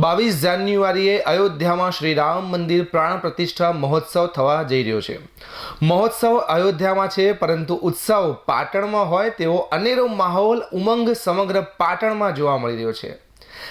બાવીસ જાન્યુઆરીએ અયોધ્યામાં શ્રી રામ મંદિર પ્રાણ પ્રતિષ્ઠા મહોત્સવ થવા જઈ રહ્યો છે. મહોત્સવ અયોધ્યામાં છે, પરંતુ ઉત્સવ પાટણમાં હોય તેવો અનેરો માહોલ ઉમંગ સમગ્ર પાટણમાં જોવા મળી રહ્યો છે.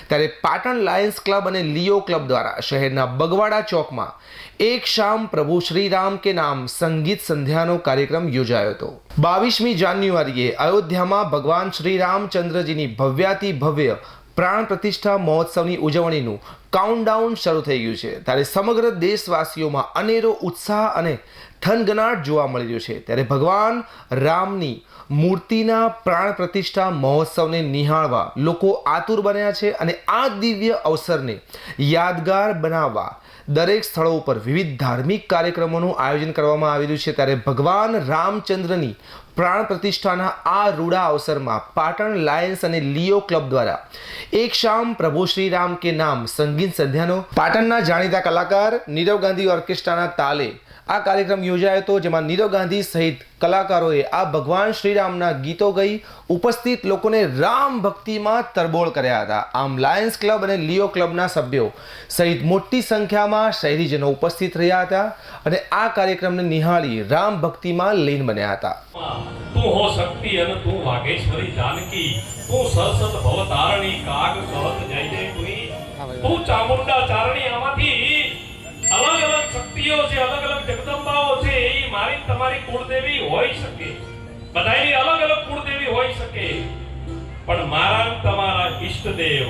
ત્યારે પાટણ લાયન્સ ક્લબ અને લિયો ક્લબ દ્વારા શહેરના બગવાડા ચોકમાં એક શામ પ્રભુ શ્રીરામ કે નામ સંગીત સંધ્યાનો કાર્યક્રમ યોજાયો હતો. બાવીસમી જાન્યુઆરીએ અયોધ્યામાં ભગવાન શ્રી રામચંદ્રજીની ભવ્યાતિ ભવ્ય પ્રાણ પ્રતિષ્ઠા મહોત્સવની ઉજવણીનું કાઉન્ટડાઉન શરૂ થઈ ગયું છે. ત્યારે સમગ્ર દેશવાસીઓમાં અનેરો ઉત્સાહ અને થનગનાટ જોવા મળી રહ્યો છે. ત્યારે ભગવાન રામની મૂર્તિના પ્રાણ પ્રતિષ્ઠા મહોત્સવને નિહાળવા લોકો આતુર બન્યા છે અને આ દિવ્ય અવસરને યાદગાર બનાવવા દરેક સ્થળો ઉપર વિવિધ ધાર્મિક કાર્યક્રમોનું આયોજન કરવામાં આવી રહ્યું છે. ત્યારે ભગવાન રામચંદ્રની પ્રાણ પ્રતિષ્ઠાના આ રૂડા અવસરમાં પાટણ લાયન્સ અને લિયો ક્લબ દ્વારા એક શામ પ્રભુ શ્રી રામ કે નામ સંગીત સંધ્યાનો પાટણના જાણીતા કલાકાર નીરવ ગાંધી ઓર્કેસ્ટ્રાના તાલે આ કાર્યક્રમ યોજાયો હતો, જેમાં નીરવ ગાંધી સહિત કલાકારોએ આ ભગવાન શ્રીરામના ગીતો ગઈ, ઉપસ્થિત લોકોને રામ ભક્તિમાં તરબોળ કર્યા હતા. આમ લાયન્સ ક્લબ અને લિયો ક્લબના સભ્યો સહિત મોટી સંખ્યામાં શહેરીજનો ઉપસ્થિત રહ્યા હતા અને આ કાર્યક્રમને નિહાળી રામ ભક્તિમાં લીન બન્યા હતા. તું હો શક્તિ અને તું વાઘેશ્વરી જાનકી તું સરસત ભવતારણી કાગ સહત જય જય તુઈ તું ચામુંડા ચારણી આમાંથી અલગ અલગ શક્તિઓ છે અલગ અલગ જગદંબાઓ છે એ મારી તમારી કુળદેવી હોઈ શકે। બધાની અલગ અલગ કુળદેવી હોઈ શકે। પણ મારા તમારા ઈષ્ટ દેવ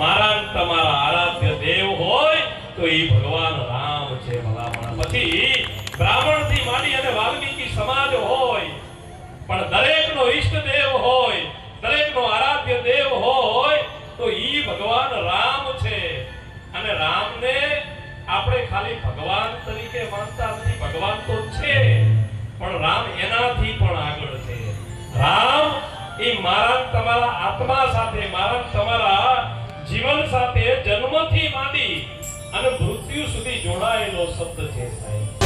મારા તમારા આરાધ્ય દેવ હોય તો એ ભગવાન રામ છે ભલામણ. પછી બ્રાહ્મણથી માંડી અને વાલ્મીકી સમાજ હોય પણ દરેકનો ઈષ્ટદેવ હોય, દરેકનો આરાધ્ય દેવ હોય, તો ઈ ભગવાન રામ છે. અને રામને આપણે ખાલી ભગવાન તરીકે માનતા નથી, ભગવાન તો છે, પણ રામ એનાથી પણ આગળ છે. રામ એ મારા તમારા આત્મા સાથે, મારા તમારા જીવન સાથે જન્મથી માંડી અને મૃત્યુ સુધી જોડાયેલો શબ્દ છે સાહેબ.